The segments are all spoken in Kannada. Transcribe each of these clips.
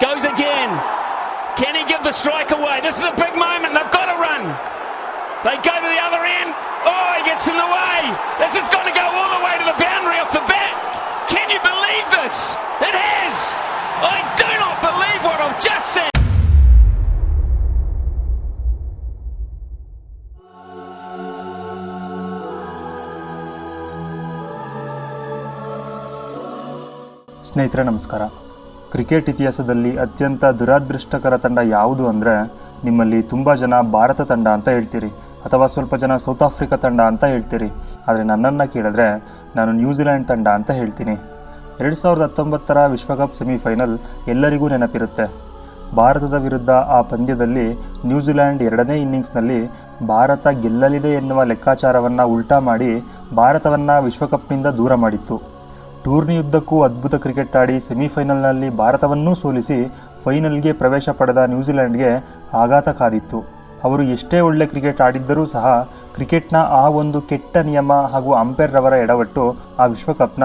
Goes again. Can he give the strike away? This is a big moment. They've got to run. They go to the other end. Oh, he gets in the way. This is going to go all the way to the boundary off the bat. Can you believe this? It has. I do not believe what I've just seen. ಸ್ನೇಹಿತರೆ ನಮಸ್ಕಾರ ಕ್ರಿಕೆಟ್ ಇತಿಹಾಸದಲ್ಲಿ ಅತ್ಯಂತ ದುರಾದೃಷ್ಟಕರ ತಂಡ ಯಾವುದು ಅಂದರೆ ನಿಮ್ಮಲ್ಲಿ ತುಂಬ ಜನ ಭಾರತ ತಂಡ ಅಂತ ಹೇಳ್ತೀರಿ, ಅಥವಾ ಸ್ವಲ್ಪ ಜನ ಸೌತ್ ಆಫ್ರಿಕಾ ತಂಡ ಅಂತ ಹೇಳ್ತೀರಿ. ಆದರೆ ನನ್ನನ್ನು ಕೇಳಿದ್ರೆ ನಾನು ನ್ಯೂಜಿಲ್ಯಾಂಡ್ ತಂಡ ಅಂತ ಹೇಳ್ತೀನಿ. ಎರಡು ಸಾವಿರದ ಹತ್ತೊಂಬತ್ತರ ವಿಶ್ವಕಪ್ ಸೆಮಿಫೈನಲ್ ಎಲ್ಲರಿಗೂ ನೆನಪಿರುತ್ತೆ. ಭಾರತದ ವಿರುದ್ಧ ಆ ಪಂದ್ಯದಲ್ಲಿ ನ್ಯೂಜಿಲ್ಯಾಂಡ್ ಎರಡನೇ ಇನ್ನಿಂಗ್ಸ್ನಲ್ಲಿ ಭಾರತ ಗೆಲ್ಲಲಿದೆ ಎನ್ನುವ ಲೆಕ್ಕಾಚಾರವನ್ನು ಉಲ್ಟಾ ಮಾಡಿ ಭಾರತವನ್ನು ವಿಶ್ವಕಪ್ನಿಂದ ದೂರ ಮಾಡಿತ್ತು. ಟೂರ್ನಿಯುದ್ದಕ್ಕೂ ಅದ್ಭುತ ಕ್ರಿಕೆಟ್ ಆಡಿ ಸೆಮಿಫೈನಲ್ನಲ್ಲಿ ಭಾರತವನ್ನೂ ಸೋಲಿಸಿ ಫೈನಲ್ಗೆ ಪ್ರವೇಶ ಪಡೆದ ನ್ಯೂಜಿಲೆಂಡ್ಗೆ ಆಘಾತ ಕಾದಿತ್ತು. ಅವರು ಎಷ್ಟೇ ಒಳ್ಳೆ ಕ್ರಿಕೆಟ್ ಆಡಿದ್ದರೂ ಸಹ ಕ್ರಿಕೆಟ್ನ ಆ ಒಂದು ಕೆಟ್ಟ ನಿಯಮ ಹಾಗೂ ಅಂಪೈರ್ರವರ ಎಡವಟ್ಟು ಆ ವಿಶ್ವಕಪ್ನ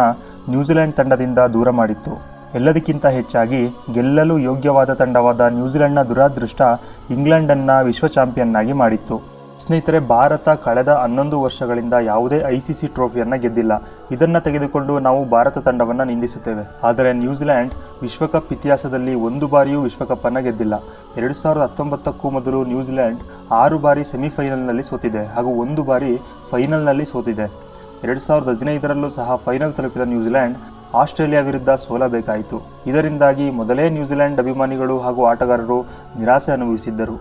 ನ್ಯೂಜಿಲೆಂಡ್ ತಂಡದಿಂದ ದೂರ ಮಾಡಿತ್ತು. ಎಲ್ಲದಕ್ಕಿಂತ ಹೆಚ್ಚಾಗಿ ಗೆಲ್ಲಲು ಯೋಗ್ಯವಾದ ತಂಡವಾದ ನ್ಯೂಜಿಲೆಂಡ್ನ ದುರಾದೃಷ್ಟ ಇಂಗ್ಲೆಂಡನ್ನು ವಿಶ್ವ ಚಾಂಪಿಯನ್ನಾಗಿ ಮಾಡಿತ್ತು. ಸ್ನೇಹಿತರೆ, ಭಾರತ ಕಳೆದ ಹನ್ನೊಂದು ವರ್ಷಗಳಿಂದ ಯಾವುದೇ ಐ ಸಿ ಸಿ ಟ್ರೋಫಿಯನ್ನು ಗೆದ್ದಿಲ್ಲ. ಇದನ್ನು ತೆಗೆದುಕೊಂಡು ನಾವು ಭಾರತ ತಂಡವನ್ನು ನಿಂದಿಸುತ್ತೇವೆ. ಆದರೆ ನ್ಯೂಜಿಲೆಂಡ್ ವಿಶ್ವಕಪ್ ಇತಿಹಾಸದಲ್ಲಿ ಒಂದು ಬಾರಿಯೂ ವಿಶ್ವಕಪ್ಪನ್ನು ಗೆದ್ದಿಲ್ಲ. ಎರಡು ಸಾವಿರದ ಹತ್ತೊಂಬತ್ತಕ್ಕೂ ಮೊದಲು ನ್ಯೂಜಿಲೆಂಡ್ ಆರು ಬಾರಿ ಸೆಮಿಫೈನಲ್ನಲ್ಲಿ ಸೋತಿದೆ ಹಾಗೂ ಒಂದು ಬಾರಿ ಫೈನಲ್ನಲ್ಲಿ ಸೋತಿದೆ. ಎರಡು ಸಾವಿರದ ಹದಿನೈದರಲ್ಲೂ ಸಹ ಫೈನಲ್ ತಲುಪಿದ ನ್ಯೂಜಿಲೆಂಡ್ ಆಸ್ಟ್ರೇಲಿಯಾ ವಿರುದ್ಧ ಸೋಲಬೇಕಾಯಿತು ಇದರಿಂದಾಗಿ ಮೊದಲೇ ನ್ಯೂಜಿಲೆಂಡ್ ಅಭಿಮಾನಿಗಳು ಹಾಗೂ ಆಟಗಾರರು ನಿರಾಸೆ ಅನುಭವಿಸಿದ್ದರು.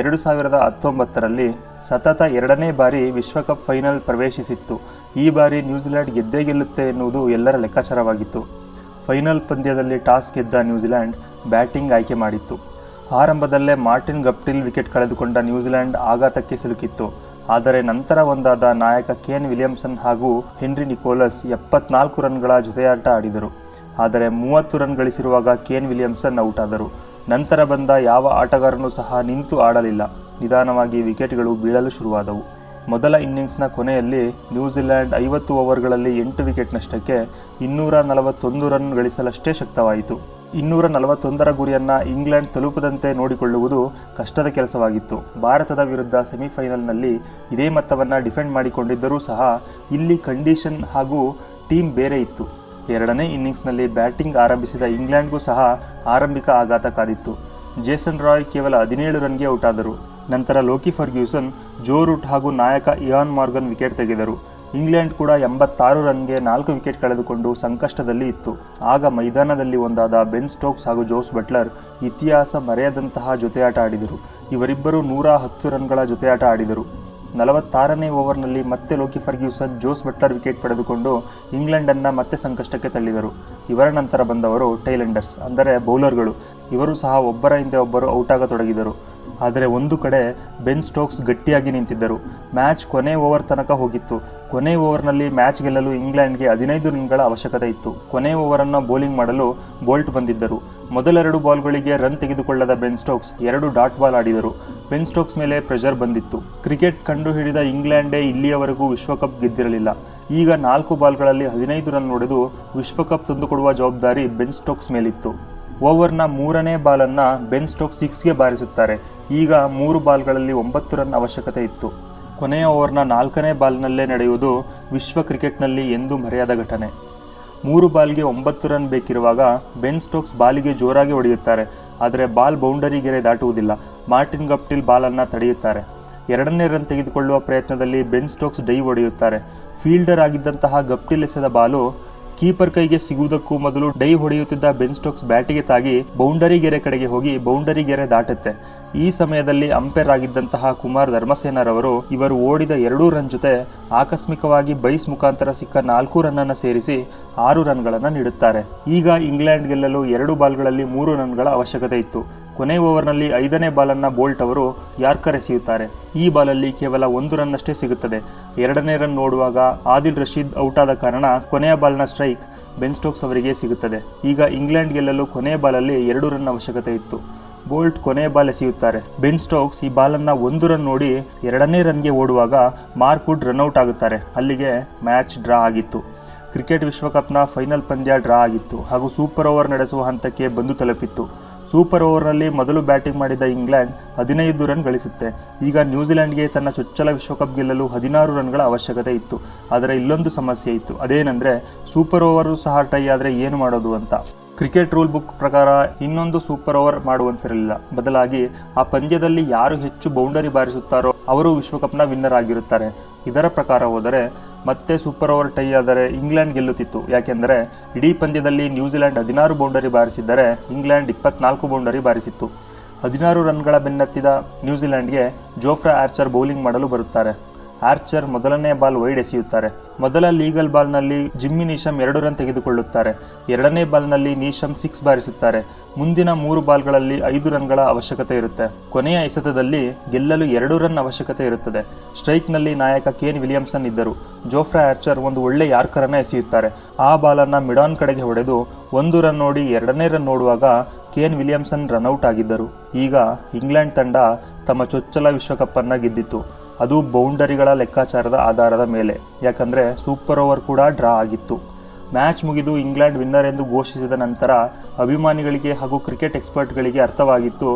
ಎರಡು ಸಾವಿರದ ಹತ್ತೊಂಬತ್ತರಲ್ಲಿ ಸತತ ಎರಡನೇ ಬಾರಿ ವಿಶ್ವಕಪ್ ಫೈನಲ್ ಪ್ರವೇಶಿಸಿತ್ತು. ಈ ಬಾರಿ ನ್ಯೂಜಿಲೆಂಡ್ ಗೆದ್ದೇ ಗೆಲ್ಲುತ್ತೆ ಎನ್ನುವುದು ಎಲ್ಲರ ಲೆಕ್ಕಾಚಾರವಾಗಿತ್ತು. ಫೈನಲ್ ಪಂದ್ಯದಲ್ಲಿ ಟಾಸ್ ಗೆದ್ದ ನ್ಯೂಜಿಲೆಂಡ್ ಬ್ಯಾಟಿಂಗ್ ಆಯ್ಕೆ ಮಾಡಿತ್ತು. ಆರಂಭದಲ್ಲೇ ಮಾರ್ಟಿನ್ ಗಪ್ಟಿಲ್ ವಿಕೆಟ್ ಕಳೆದುಕೊಂಡ ನ್ಯೂಜಿಲೆಂಡ್ ಆಘಾತಕ್ಕೆ ಸಿಲುಕಿತ್ತು. ಆದರೆ ನಂತರ ಒಂದಾದ ನಾಯಕ ಕೇನ್ ವಿಲಿಯಮ್ಸನ್ ಹಾಗೂ ಹೆನ್ರಿ ನಿಕೋಲಸ್ ಎಪ್ಪತ್ನಾಲ್ಕು ರನ್ಗಳ ಜೊತೆಯಾಟ ಆಡಿದರು. ಆದರೆ ಮೂವತ್ತು ರನ್ ಗಳಿಸಿರುವಾಗ ಕೇನ್ ವಿಲಿಯಮ್ಸನ್ ಔಟ್ ಆದರು ನಂತರ ಬಂದ ಯಾವ ಆಟಗಾರನೂ ಸಹ ನಿಂತು ಆಡಲಿಲ್ಲ. ನಿಧಾನವಾಗಿ ವಿಕೆಟ್ಗಳು ಬೀಳಲು ಶುರುವಾದವು. ಮೊದಲ ಇನ್ನಿಂಗ್ಸ್ನ ಕೊನೆಯಲ್ಲಿ ನ್ಯೂಜಿಲೆಂಡ್ ಐವತ್ತು ಓವರ್ಗಳಲ್ಲಿ ಎಂಟು ವಿಕೆಟ್ ನಷ್ಟಕ್ಕೆ ಇನ್ನೂರ ನಲವತ್ತೊಂದು ರನ್ ಗಳಿಸಲಷ್ಟೇ ಶಕ್ತವಾಯಿತು. ಇನ್ನೂರ ನಲವತ್ತೊಂದರ ಗುರಿಯನ್ನು ಇಂಗ್ಲೆಂಡ್ ತಲುಪದಂತೆ ನೋಡಿಕೊಳ್ಳುವುದು ಕಷ್ಟದ ಕೆಲಸವಾಗಿತ್ತು. ಭಾರತದ ವಿರುದ್ಧ ಸೆಮಿಫೈನಲ್ನಲ್ಲಿ ಇದೇ ಮೊತ್ತವನ್ನು ಡಿಫೆಂಡ್ ಮಾಡಿಕೊಂಡಿದ್ದರೂ ಸಹ ಇಲ್ಲಿ ಕಂಡೀಷನ್ ಹಾಗೂ ಟೀಮ್ ಬೇರೆ ಇತ್ತು. ಎರಡನೇ ಇನ್ನಿಂಗ್ಸ್ನಲ್ಲಿ ಬ್ಯಾಟಿಂಗ್ ಆರಂಭಿಸಿದ ಇಂಗ್ಲೆಂಡ್ಗೂ ಸಹ ಆರಂಭಿಕ ಆಘಾತ ಕಾದಿತ್ತು. ಜೇಸನ್ ರಾಯ್ ಕೇವಲ ಹದಿನೇಳು ರನ್ಗೆ ಔಟ್ ಆದರು. ನಂತರ ಲೋಕಿ ಫರ್ಗ್ಯೂಸನ್, ಜೋ ರೂಟ್ ಹಾಗೂ ನಾಯಕ ಇಯಾನ್ ಮಾರ್ಗನ್ ವಿಕೆಟ್ ತೆಗೆದರು. ಇಂಗ್ಲೆಂಡ್ ಕೂಡ ಎಂಬತ್ತಾರು ರನ್ಗೆ ನಾಲ್ಕು ವಿಕೆಟ್ ಕಳೆದುಕೊಂಡು ಸಂಕಷ್ಟದಲ್ಲಿ ಇತ್ತು. ಆಗ ಮೈದಾನದಲ್ಲಿ ಒಂದಾದ ಬೆನ್ ಸ್ಟೋಕ್ಸ್ ಹಾಗೂ ಜೋಸ್ ಬಟ್ಲರ್ ಇತಿಹಾಸ ಮರೆಯದಂತಹ ಜೊತೆಯಾಟ ಆಡಿದರು. ಇವರಿಬ್ಬರು ನೂರ ಹತ್ತು ರನ್ಗಳ ಜೊತೆಯಾಟ ಆಡಿದರು. ನಲವತ್ತಾರನೇ ಓವರ್ನಲ್ಲಿ ಮತ್ತೆ Lockie Ferguson Jos Buttler wicket ಪಡೆದುಕೊಂಡು ಇಂಗ್ಲೆಂಡನ್ನು ಮತ್ತೆ ಸಂಕಷ್ಟಕ್ಕೆ ತಳ್ಳಿದರು. ಇವರ ನಂತರ ಬಂದವರು ಟೈಲೆಂಡರ್ಸ್ ಅಂದರೆ ಬೌಲರ್ಗಳು. ಇವರು ಸಹ ಒಬ್ಬರ ಹಿಂದೆ ಒಬ್ಬರು ಔಟ್ ಆಗತೊಡಗಿದರು. ಆದರೆ ಒಂದು ಕಡೆ ಬೆನ್ ಸ್ಟೋಕ್ಸ್ ಗಟ್ಟಿಯಾಗಿ ನಿಂತಿದ್ದರು. ಮ್ಯಾಚ್ ಕೊನೆ ಓವರ್ ತನಕ ಹೋಗಿತ್ತು. ಕೊನೆ ಓವರ್ನಲ್ಲಿ ಮ್ಯಾಚ್ ಗೆಲ್ಲಲು ಇಂಗ್ಲೆಂಡ್ಗೆ ಹದಿನೈದು ರನ್ಗಳ ಅವಶ್ಯಕತೆ ಇತ್ತು. ಕೊನೆ ಓವರನ್ನು ಬೌಲಿಂಗ್ ಮಾಡಲು ಬೋಲ್ಟ್ ಬಂದಿದ್ದರು. ಮೊದಲೆರಡು ಬಾಲ್ಗಳಿಗೆ ರನ್ ತೆಗೆದುಕೊಳ್ಳದ ಬೆನ್ ಸ್ಟೋಕ್ಸ್ ಎರಡು ಡಾಟ್ ಬಾಲ್ ಆಡಿದರು. ಬೆನ್ ಸ್ಟೋಕ್ಸ್ ಮೇಲೆ ಪ್ರೆಷರ್ ಬಂದಿತ್ತು. ಕ್ರಿಕೆಟ್ ಕಂಡುಹಿಡಿದ ಇಂಗ್ಲೆಂಡೇ ಇಲ್ಲಿಯವರೆಗೂ ವಿಶ್ವಕಪ್ ಗೆದ್ದಿರಲಿಲ್ಲ. ಈಗ ನಾಲ್ಕು ಬಾಲ್ಗಳಲ್ಲಿ ಹದಿನೈದು ರನ್ ಹೊಡೆದು ವಿಶ್ವಕಪ್ ತಂದುಕೊಡುವ ಜವಾಬ್ದಾರಿ ಬೆನ್ ಸ್ಟೋಕ್ಸ್ ಮೇಲಿತ್ತು. ಓವರ್ನ ಮೂರನೇ ಬಾಲನ್ನು ಬೆನ್ ಸ್ಟೋಕ್ಸ್ ಸಿಕ್ಸ್ಗೆ ಬಾರಿಸುತ್ತಾರೆ. ಈಗ ಮೂರು ಬಾಲ್ಗಳಲ್ಲಿ ಒಂಬತ್ತು ರನ್ ಅವಶ್ಯಕತೆ ಇತ್ತು. ಕೊನೆಯ ಓವರ್ನ ನಾಲ್ಕನೇ ಬಾಲ್ನಲ್ಲೇ ನಡೆಯುವುದು ವಿಶ್ವ ಕ್ರಿಕೆಟ್ನಲ್ಲಿ ಎಂದು ಮರೆಯಾದ ಘಟನೆ. ಮೂರು ಬಾಲ್ಗೆ ಒಂಬತ್ತು ರನ್ ಬೇಕಿರುವಾಗ ಬೆನ್ ಸ್ಟೋಕ್ಸ್ ಬಾಲಿಗೆ ಜೋರಾಗಿ ಹೊಡೆಯುತ್ತಾರೆ, ಆದರೆ ಬಾಲ್ ಬೌಂಡರಿ ಗೆರೆ ದಾಟುವುದಿಲ್ಲ. Martin Guptill ಬಾಲನ್ನು ತಡೆಯುತ್ತಾರೆ. ಎರಡನೇ ರನ್ ತೆಗೆದುಕೊಳ್ಳುವ ಪ್ರಯತ್ನದಲ್ಲಿ ಬೆನ್ ಸ್ಟೋಕ್ಸ್ ಡೈ ಹೊಡೆಯುತ್ತಾರೆ. ಫೀಲ್ಡರ್ ಆಗಿದ್ದಂತಹ ಗಪ್ಟಿಲ್ ಎಸೆದ ಬಾಲು ಕೀಪರ್ ಕೈಗೆ ಸಿಗುವುದಕ್ಕೂ ಮೊದಲು ಡೈ ಹೊಡೆಯುತ್ತಿದ್ದ ಬೆನ್ ಸ್ಟೋಕ್ಸ್ ಬ್ಯಾಟಿಗೆ ತಾಗಿ ಬೌಂಡರಿ ಗೆರೆ ಕಡೆಗೆ ಹೋಗಿ ಬೌಂಡರಿ ಗೆರೆ ದಾಟುತ್ತೆ. ಈ ಸಮಯದಲ್ಲಿ ಅಂಪೈರ್ ಆಗಿದ್ದಂತಹ ಕುಮಾರ್ ಧರ್ಮಸೇನರವರು ಇವರು ಓಡಿದ ಎರಡೂ ರನ್ ಜೊತೆ ಆಕಸ್ಮಿಕವಾಗಿ ಬೈಸ್ ಮುಖಾಂತರ ಸಿಕ್ಕ ನಾಲ್ಕು ರನ್ನನ್ನು ಸೇರಿಸಿ ಆರು ರನ್ಗಳನ್ನು ನೀಡುತ್ತಾರೆ. ಈಗ ಇಂಗ್ಲೆಂಡ್ ಗೆಲ್ಲಲು ಎರಡು ಬಾಲ್ಗಳಲ್ಲಿ ಮೂರು ರನ್ಗಳ ಅವಶ್ಯಕತೆ ಇತ್ತು. ಕೊನೆ ಓವರ್ನಲ್ಲಿ ಐದನೇ ಬಾಲನ್ನು ಬೋಲ್ಟ್ ಅವರು ಯಾರ್ಕರ್ ಎಸೆಯುತ್ತಾರೆ ಈ ಬಾಲಲ್ಲಿ ಕೇವಲ ಒಂದು ರನ್ನಷ್ಟೇ ಸಿಗುತ್ತದೆ. ಎರಡನೇ ರನ್ ನೋಡುವಾಗ ಆದಿಲ್ ರಶೀದ್ ಔಟ್ ಆದ ಕಾರಣ ಕೊನೆಯ ಬಾಲ್ನ ಸ್ಟ್ರೈಕ್ ಬೆನ್ ಸ್ಟೋಕ್ಸ್ ಅವರಿಗೆ ಸಿಗುತ್ತದೆ. ಈಗ ಇಂಗ್ಲೆಂಡ್ ಗೆಲ್ಲಲು ಕೊನೆಯ ಬಾಲಲ್ಲಿ ಎರಡು ರನ್ ಅವಶ್ಯಕತೆ ಇತ್ತು. ಬೋಲ್ಟ್ ಕೊನೆಯ ಬಾಲ್ ಎಸೆಯುತ್ತಾರೆ ಬೆನ್ ಸ್ಟೋಕ್ಸ್ ಈ ಬಾಲನ್ನು ಒಂದು ರನ್ ನೋಡಿ ಎರಡನೇ ರನ್ಗೆ ಓಡುವಾಗ ಮಾರ್ಕ್ ವುಡ್ ರನ್ಔಟ್ ಆಗುತ್ತಾರೆ. ಅಲ್ಲಿಗೆ ಮ್ಯಾಚ್ ಡ್ರಾ ಆಗಿತ್ತು. ಕ್ರಿಕೆಟ್ ವಿಶ್ವಕಪ್ನ ಫೈನಲ್ ಪಂದ್ಯ ಡ್ರಾ ಆಗಿತ್ತು. ಹಾಗೂ ಸೂಪರ್ ಓವರ್ ನಡೆಸುವ ಹಂತಕ್ಕೆ ಬಂದು ತಲುಪಿತ್ತು. ಸೂಪರ್ ಓವರ್ನಲ್ಲಿ ಮೊದಲು ಬ್ಯಾಟಿಂಗ್ ಮಾಡಿದ ಇಂಗ್ಲೆಂಡ್ ಹದಿನೈದು ರನ್ ಗಳಿಸುತ್ತೆ. ಈಗ ನ್ಯೂಜಿಲೆಂಡ್ಗೆ ತನ್ನ ಚೊಚ್ಚಲ ವಿಶ್ವಕಪ್ ಗೆಲ್ಲಲು ಹದಿನಾರು ರನ್ಗಳ ಅವಶ್ಯಕತೆ ಇತ್ತು. ಆದರೆ ಇಲ್ಲೊಂದು ಸಮಸ್ಯೆ ಇತ್ತು. ಅದೇನೆಂದರೆ ಸೂಪರ್ ಓವರು ಸಹ ಟೈ ಆದರೆ ಏನು ಮಾಡೋದು ಅಂತ. ಕ್ರಿಕೆಟ್ ರೂಲ್ ಬುಕ್ ಪ್ರಕಾರ ಇನ್ನೊಂದು ಸೂಪರ್ ಓವರ್ ಮಾಡುವಂತಿರಲಿಲ್ಲ. ಬದಲಾಗಿ ಆ ಪಂದ್ಯದಲ್ಲಿ ಯಾರು ಹೆಚ್ಚು ಬೌಂಡರಿ ಬಾರಿಸುತ್ತಾರೋ ಅವರು ವಿಶ್ವಕಪ್ನ ವಿನ್ನರ್ ಆಗಿರುತ್ತಾರೆ. ಇದರ ಪ್ರಕಾರ ಹೋದರೆ ಮತ್ತೆ ಸೂಪರ್ ಓವರ್ ಟೈ ಆದರೆ ಇಂಗ್ಲೆಂಡ್ ಗೆಲ್ಲುತ್ತಿತ್ತು. ಯಾಕೆಂದರೆ ಇಡೀ ಪಂದ್ಯದಲ್ಲಿ ನ್ಯೂಜಿಲೆಂಡ್ ಹದಿನಾರು ಬೌಂಡರಿ ಬಾರಿಸಿದ್ದರೆ ಇಂಗ್ಲೆಂಡ್ ಇಪ್ಪತ್ನಾಲ್ಕು ಬೌಂಡರಿ ಬಾರಿಸಿತ್ತು. ಹದಿನಾರು ರನ್ಗಳ ಬೆನ್ನತ್ತಿದ ನ್ಯೂಜಿಲೆಂಡ್ಗೆ ಜೋಫ್ರಾ ಆರ್ಚರ್ ಬೌಲಿಂಗ್ ಮಾಡಲು ಬರುತ್ತಾರೆ. ಆರ್ಚರ್ ಮೊದಲನೇ ಬಾಲ್ ವೈಡ್ ಎಸೆಯುತ್ತಾರೆ. ಮೊದಲ ಲೀಗಲ್ ಬಾಲ್ನಲ್ಲಿ ಜಿಮ್ಮಿ ನೀಶಮ್ ಎರಡು ರನ್ ತೆಗೆದುಕೊಳ್ಳುತ್ತಾರೆ. ಎರಡನೇ ಬಾಲ್ನಲ್ಲಿ ನೀಶಮ್ ಸಿಕ್ಸ್ ಬಾರಿಸುತ್ತಾರೆ. ಮುಂದಿನ ಮೂರು ಬಾಲ್ಗಳಲ್ಲಿ ಐದು ರನ್ಗಳ ಅವಶ್ಯಕತೆ ಇರುತ್ತೆ. ಕೊನೆಯ ಎಸೆತದಲ್ಲಿ ಗೆಲ್ಲಲು ಎರಡು ರನ್ ಅವಶ್ಯಕತೆ ಇರುತ್ತದೆ. ಸ್ಟ್ರೈಕ್ನಲ್ಲಿ ನಾಯಕ ಕೇನ್ ವಿಲಿಯಮ್ಸನ್ ಇದ್ದರು. ಜೋಫ್ರಾ ಆರ್ಚರ್ ಒಂದು ಒಳ್ಳೆ ಯಾರ್ಕರನ್ನು ಎಸೆಯುತ್ತಾರೆ. ಆ ಬಾಲನ್ನು ಮಿಡಾನ್ ಕಡೆಗೆ ಹೊಡೆದು ಒಂದು ರನ್ ನೋಡಿ ಎರಡನೇ ರನ್ ನೋಡುವಾಗ ಕೇನ್ ವಿಲಿಯಮ್ಸನ್ ರನ್ಔಟ್ ಆಗಿದ್ದರು. ಈಗ ಇಂಗ್ಲೆಂಡ್ ತಂಡ ತಮ್ಮ ಚೊಚ್ಚಲ ವಿಶ್ವಕಪ್ಪನ್ನು ಗೆದ್ದಿತ್ತು. ಅದು ಬೌಂಡರಿಗಳ ಲೆಕ್ಕಾಚಾರದ ಆಧಾರದ ಮೇಲೆ. ಯಾಕಂದರೆ ಸೂಪರ್ ಓವರ್ ಕೂಡ ಡ್ರಾ ಆಗಿತ್ತು. ಮ್ಯಾಚ್ ಮುಗಿದು ಇಂಗ್ಲೆಂಡ್ ವಿನ್ನರ್ ಎಂದು ಘೋಷಿಸಿದ ನಂತರ ಅಭಿಮಾನಿಗಳಿಗೆ ಹಾಗೂ ಕ್ರಿಕೆಟ್ ಎಕ್ಸ್ಪರ್ಟ್ಗಳಿಗೆ ಅರ್ಥವಾಗಿತ್ತು,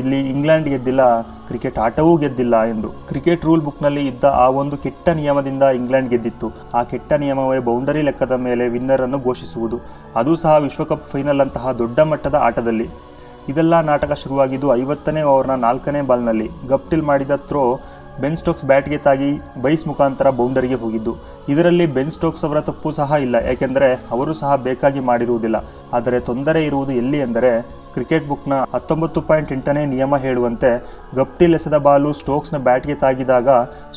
ಇಲ್ಲಿ ಇಂಗ್ಲೆಂಡ್ ಗೆದ್ದಿಲ್ಲ, ಕ್ರಿಕೆಟ್ ಆಟವೂ ಗೆದ್ದಿಲ್ಲ ಎಂದು. ಕ್ರಿಕೆಟ್ ರೂಲ್ ಬುಕ್ನಲ್ಲಿ ಇದ್ದ ಆ ಒಂದು ಕೆಟ್ಟ ನಿಯಮದಿಂದ ಇಂಗ್ಲೆಂಡ್ ಗೆದ್ದಿತ್ತು. ಆ ಕೆಟ್ಟ ನಿಯಮವೇ ಬೌಂಡರಿ ಲೆಕ್ಕದ ಮೇಲೆ ವಿನ್ನರ್ ಅನ್ನು ಘೋಷಿಸುವುದು. ಅದು ಸಹ ವಿಶ್ವಕಪ್ ಫೈನಲ್ ಅಂತಹ ದೊಡ್ಡ ಮಟ್ಟದ ಆಟದಲ್ಲಿ. ಇದೆಲ್ಲ ನಾಟಕ ಶುರುವಾಗಿದ್ದು ಐವತ್ತನೇ ಓವರ್ನ ನಾಲ್ಕನೇ ಬಾಲ್ನಲ್ಲಿ ಗಪ್ಟಿಲ್ ಮಾಡಿದ ಥ್ರೋ ಬೆನ್ ಸ್ಟೋಕ್ಸ್ ಬ್ಯಾಟ್ಗೆ ತಾಗಿ ಬೈಸ್ ಮುಖಾಂತರ ಬೌಂಡರಿಗೆ ಹೋಗಿದ್ದು. ಇದರಲ್ಲಿ ಬೆನ್ ಸ್ಟೋಕ್ಸ್ ಅವರ ತಪ್ಪು ಸಹ ಇಲ್ಲ, ಏಕೆಂದರೆ ಅವರು ಸಹ ಬೇಕಾಗಿ ಮಾಡಿರುವುದಿಲ್ಲ. ಆದರೆ ತೊಂದರೆ ಇರುವುದು ಎಲ್ಲಿ ಎಂದರೆ, ಕ್ರಿಕೆಟ್ ಬುಕ್ನ ಹತ್ತೊಂಬತ್ತು ಪಾಯಿಂಟ್ ಎಂಟನೇ ನಿಯಮ ಹೇಳುವಂತೆ, ಗಪ್ಟಿ ಎಸೆದ ಬಾಲು ಸ್ಟೋಕ್ಸ್ನ ಬ್ಯಾಟ್ಗೆ ತಾಗಿದಾಗ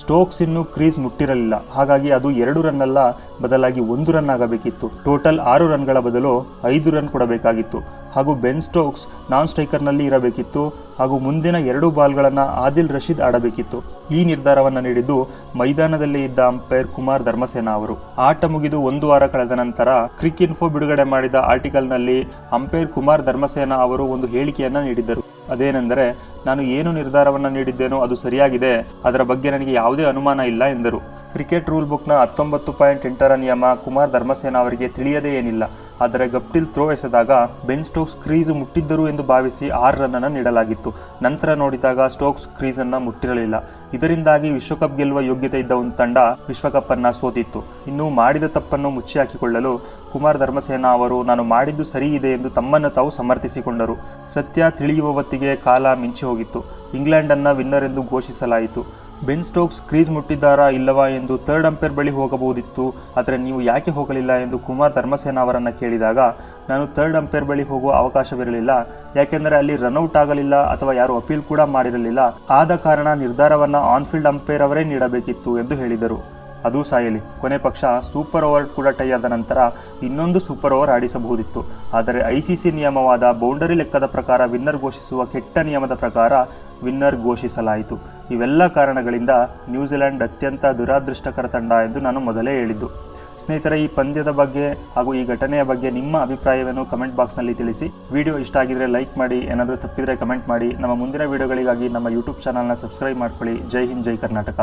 ಸ್ಟೋಕ್ಸ್ ಇನ್ನೂ ಕ್ರೀಸ್ ಮುಟ್ಟಿರಲಿಲ್ಲ. ಹಾಗಾಗಿ ಅದು ಎರಡು ರನ್ನಲ್ಲ, ಬದಲಾಗಿ ಒಂದು ರನ್ ಆಗಬೇಕಿತ್ತು. ಟೋಟಲ್ ಆರು ರನ್ಗಳ ಬದಲು ಐದು ರನ್ ಕೊಡಬೇಕಾಗಿತ್ತು. ಹಾಗೂ ಬೆನ್ ಸ್ಟೋಕ್ಸ್ ನಾನ್ ಸ್ಟ್ರೈಕರ್ನಲ್ಲಿ ಇರಬೇಕಿತ್ತು ಹಾಗೂ ಮುಂದಿನ ಎರಡು ಬಾಲ್ಗಳನ್ನು ಆದಿಲ್ ರಶೀದ್ ಆಡಬೇಕಿತ್ತು. ಈ ನಿರ್ಧಾರವನ್ನು ನೀಡಿದ್ದು ಮೈದಾನದಲ್ಲಿ ಇದ್ದ ಅಂಪೈರ್ ಕುಮಾರ್ ಧರ್ಮಸೇನಾ ಅವರು. ಆಟ ಮುಗಿದು ಒಂದು ವಾರ ಕಳೆದ ನಂತರ ಕ್ರಿಕ್ ಇನ್ಫೋ ಬಿಡುಗಡೆ ಮಾಡಿದ ಆರ್ಟಿಕಲ್ನಲ್ಲಿ ಅಂಪೈರ್ ಕುಮಾರ್ ಧರ್ಮಸೇನಾ ಅವರು ಒಂದು ಹೇಳಿಕೆಯನ್ನು ನೀಡಿದ್ದರು. ಅದೇನೆಂದರೆ, ನಾನು ಏನು ನಿರ್ಧಾರವನ್ನು ನೀಡಿದ್ದೇನೋ ಅದು ಸರಿಯಾಗಿದೆ. ಅದರ ಬಗ್ಗೆ ನನಗೆ ಯಾವುದೇ ಅನುಮಾನ ಇಲ್ಲ ಎಂದರು. ಕ್ರಿಕೆಟ್ ರೂಲ್ ಬುಕ್ನ ಹತ್ತೊಂಬತ್ತು ಪಾಯಿಂಟ್ ಎಂಟರ ನಿಯಮ ಕುಮಾರ್ ಧರ್ಮಸೇನಾ ಅವರಿಗೆ ತಿಳಿಯದೇ ಏನಿಲ್ಲ. ಆದರೆ ಗಪ್ಟಿಲ್ ಥ್ರೋ ಎಸೆದಾಗ ಬೆನ್ ಸ್ಟೋಕ್ಸ್ ಕ್ರೀಸ್ ಮುಟ್ಟಿದ್ದರು ಎಂದು ಭಾವಿಸಿ ಆರು ರನ್ನನ್ನು ನೀಡಲಾಗಿತ್ತು. ನಂತರ ನೋಡಿದಾಗ ಸ್ಟೋಕ್ಸ್ ಕ್ರೀಸನ್ನು ಮುಟ್ಟಿರಲಿಲ್ಲ. ಇದರಿಂದಾಗಿ ವಿಶ್ವಕಪ್ ಗೆಲ್ಲುವ ಯೋಗ್ಯತೆ ಇದ್ದ ಒಂದು ತಂಡ ವಿಶ್ವಕಪ್ ಅನ್ನ ಸೋತಿತ್ತು. ಇನ್ನು ಮಾಡಿದ ತಪ್ಪನ್ನು ಮುಚ್ಚಿ ಹಾಕಿಕೊಳ್ಳಲು ಕುಮಾರ್ ಧರ್ಮಸೇನಾ ಅವರು, ನಾನು ಮಾಡಿದ್ದು ಸರಿ ಇದೆ ಎಂದು ತಮ್ಮನ್ನು ತಾವು ಸಮರ್ಥಿಸಿಕೊಂಡರು. ಸತ್ಯ ತಿಳಿಯುವ ಹೊತ್ತಿಗೆ ಕಾಲ ಮಿಂಚಿ ಹೋಗಿತ್ತು. ಇಂಗ್ಲೆಂಡನ್ನು ವಿನ್ನರ್ ಎಂದು ಘೋಷಿಸಲಾಯಿತು. ಬೆನ್ ಸ್ಟೋಕ್ಸ್ ಕ್ರೀಸ್ ಮುಟ್ಟಿದ್ದಾರಾ ಇಲ್ಲವಾ ಎಂದು ಥರ್ಡ್ ಅಂಪೈರ್ ಬಳಿ ಹೋಗಬಹುದಿತ್ತು. ಆದರೆ ನೀವು ಯಾಕೆ ಹೋಗಲಿಲ್ಲ ಎಂದು ಕುಮಾರ್ ಧರ್ಮಸೇನ ಅವರನ್ನು ಕೇಳಿದಾಗ, ನಾನು ಥರ್ಡ್ ಅಂಪೈರ್ ಬಳಿ ಹೋಗುವ ಅವಕಾಶವಿರಲಿಲ್ಲ. ಯಾಕೆಂದರೆ ಅಲ್ಲಿ ರನ್ಔಟ್ ಆಗಲಿಲ್ಲ ಅಥವಾ ಯಾರು ಅಪೀಲ್ ಕೂಡ ಮಾಡಿರಲಿಲ್ಲ. ಆದ ಕಾರಣ ನಿರ್ಧಾರವನ್ನು ಆನ್ಫೀಲ್ಡ್ ಅಂಪೈರ್ ಅವರೇ ನೀಡಬೇಕಿತ್ತು ಎಂದು ಹೇಳಿದರು. ಅದು ಸಾಯಲಿ. ಕೊನೆ ಪಕ್ಷ ಸೂಪರ್ ಓವರ್ ಕೂಡ ಟೈ ಆದ ನಂತರ ಇನ್ನೊಂದು ಸೂಪರ್ ಓವರ್ ಆಡಿಸಬಹುದಿತ್ತು. ಆದರೆ ಐಸಿಸಿ ನಿಯಮವಾದ ಬೌಂಡರಿ ಲೆಕ್ಕದ ಪ್ರಕಾರ ವಿನ್ನರ್ ಘೋಷಿಸುವ ಕೆಟ್ಟ ನಿಯಮದ ಪ್ರಕಾರ ವಿನ್ನರ್ ಘೋಷಿಸಲಾಯಿತು. ಇವೆಲ್ಲ ಕಾರಣಗಳಿಂದ ನ್ಯೂಜಿಲೆಂಡ್ ಅತ್ಯಂತ ದುರಾದೃಷ್ಟಕರ ತಂಡ ಎಂದು ನಾನು ಮೊದಲೇ ಹೇಳಿದ್ದು. ಸ್ನೇಹಿತರೆ, ಈ ಪಂದ್ಯದ ಬಗ್ಗೆ ಹಾಗೂ ಈ ಘಟನೆಯ ಬಗ್ಗೆ ನಿಮ್ಮ ಅಭಿಪ್ರಾಯವನ್ನು ಕಮೆಂಟ್ ಬಾಕ್ಸ್ನಲ್ಲಿ ತಿಳಿಸಿ. ವಿಡಿಯೋ ಇಷ್ಟ ಆಗಿದರೆ ಲೈಕ್ ಮಾಡಿ, ಏನಾದರೂ ತಪ್ಪಿದರೆ ಕಮೆಂಟ್ ಮಾಡಿ. ನಮ್ಮ ಮುಂದಿನ ವಿಡಿಯೋಗಳಿಗಾಗಿ ನಮ್ಮ ಯೂಟ್ಯೂಬ್ ಚಾನಲ್ನ ಸಬ್ಸ್ಕ್ರೈಬ್ ಮಾಡ್ಕೊಳ್ಳಿ. ಜೈ ಹಿಂದ್, ಜೈ ಕರ್ನಾಟಕ.